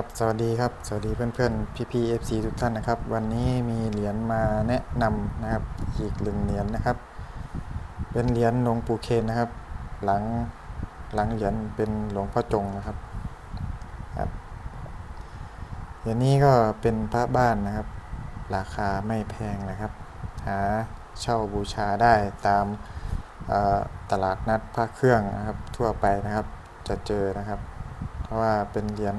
ครับสวัสดีครับ สวัสดีเพื่อนๆพี่ๆ FC ทุกท่านนะครับ วันนี้มีเหรียญมาแนะนำนะครับ อีกหนึ่งเหรียญนะครับ เป็นเหรียญหลวงปู่เคนนะครับ หลังหลังเหรียญเป็นหลวงพ่อจงนะครับครับเหรียญนี้ก็เป็นพระบ้านนะครับ ราคาไม่แพงนะครับ หาเช่าบูชาได้ตามตลาดนัดพระเครื่องนะครับทั่วไปนะครับจะเจอนะครับ เพราะว่าเป็นเหรียญ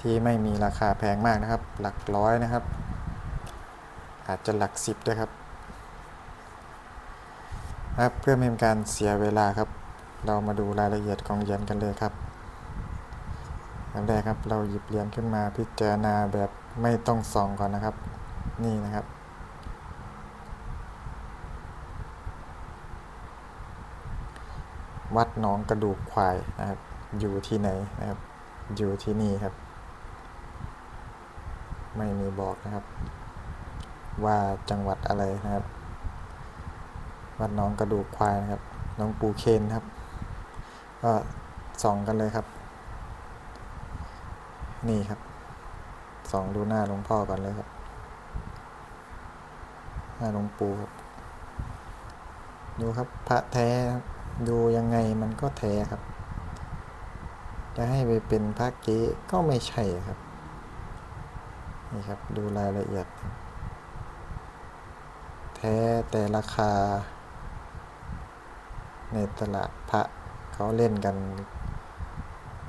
ที่ไม่มีราคาแพงมากนะครับ หลักร้อยนะครับ อาจจะหลักสิบด้วยครับครับเพื่อไม่เป็นการเสียเวลาครับ เรามาดูรายละเอียดของเหรียญกันเลยครับอันแรกครับเราหยิบเหรียญขึ้นมาพิจารณาแบบไม่ต้องส่องก่อนนะครับ นี่นะครับ วัดหนองกระดูกควายนะครับ อยู่ที่ไหนนะครับ อยู่ที่นี่ครับ ไม่มีบอกนะครับ ว่าจังหวัดอะไรนะครับ วัดหนองกระดูกควายนะครับหลวงปูเคนครับ ก็ส่องกันเลยครับ นี่ครับส่องดูหน้าหลวงพ่อก่อนเลยครับหน้าหลวงปู่ครับ ดูครับพระแท้ดูยังไงมันก็แท้ครับ จะให้ไปเป็นพระเก๊ก็ไม่ใช่ครับ นี่ครับ ดูรายละเอียด แท้แต่ราคา ในตลาดพระเขาเล่นกัน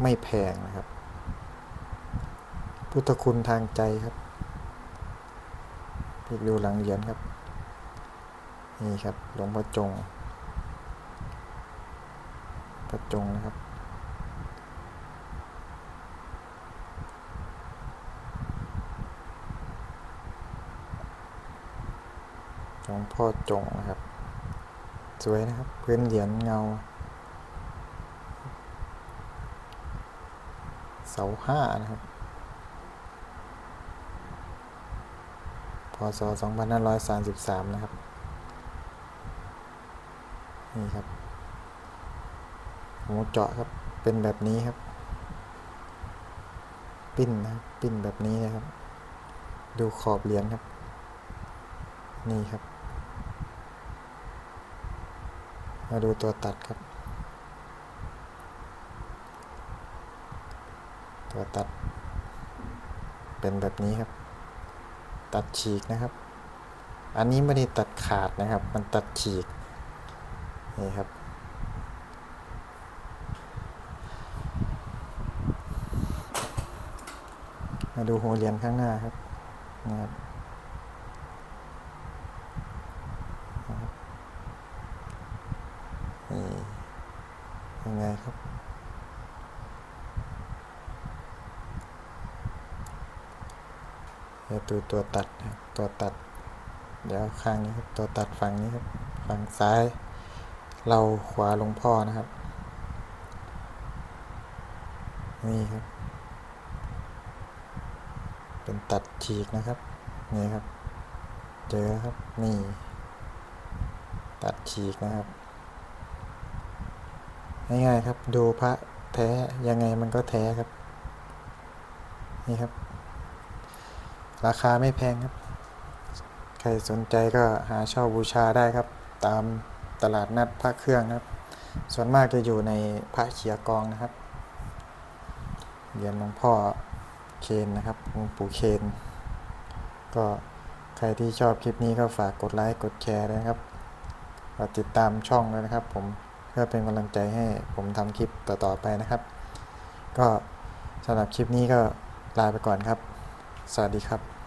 ไม่แพงนะครับ พุทธคุณทางใจครับพลิกดูหลังเหรียญครับ นี่ครับหลวงพ่อจงพระจงนะครับ หลวงพ่อจงนะครับ สวยนะครับพื้นเหรียญเงา เสาห้านะครับพศ2533 นะครับ นี่ครับหูเจาะครับเป็นแบบนี้ครับ ปิ้นนะครับปิ้นแบบนี้นะครับ ดูขอบเหรียญครับ นี่ครับ มาดูตัวตัดครับ ตัวตัด เป็นแบบนี้ครับ ตัดฉีกนะครับ อันนี้ไม่ได้ตัดขาดนะครับ มันตัดฉีก นี่ครับมาดูหัวเหรียญข้างหน้าครับนะครับนะครับนี่ ยังไงครับ เดี๋ยวดูตัวตัดนะตัวตัด เดี๋ยวข้างนี้ครับ ตัวตัดฝั่งนี้ครับ ฝั่งซ้าย เราขวาหลวงพ่อนะครับ นี่ครับ เป็นตัดฉีกนะครับ นี่ครับ เจอครับ นี่ ตัดฉีกนะครับ ง่ายๆครับ ดูพระแท้ยังไงมันก็แท้ครับ นี่ครับ ราคาไม่แพงครับ ใครสนใจก็หาเช่าบูชาได้ครับ ตามตลาดนัดพระเครื่องครับ ส่วนมากจะอยู่ในพระเขียกองนะครับเหรียญหลวงพ่อเคนนะครับหลวงปู่เคน ก็ใครที่ชอบคลิปนี้ก็ฝากกดไลค์กดแชร์ด้วยนะครับฝากติดตามช่องเลยนะครับผม พื่อเป็นกำลังใจให้ผมทำคลิปต่อๆไปนะครับ ก็สำหรับคลิปนี้ก็ลาไปก่อนครับ สวัสดีครับ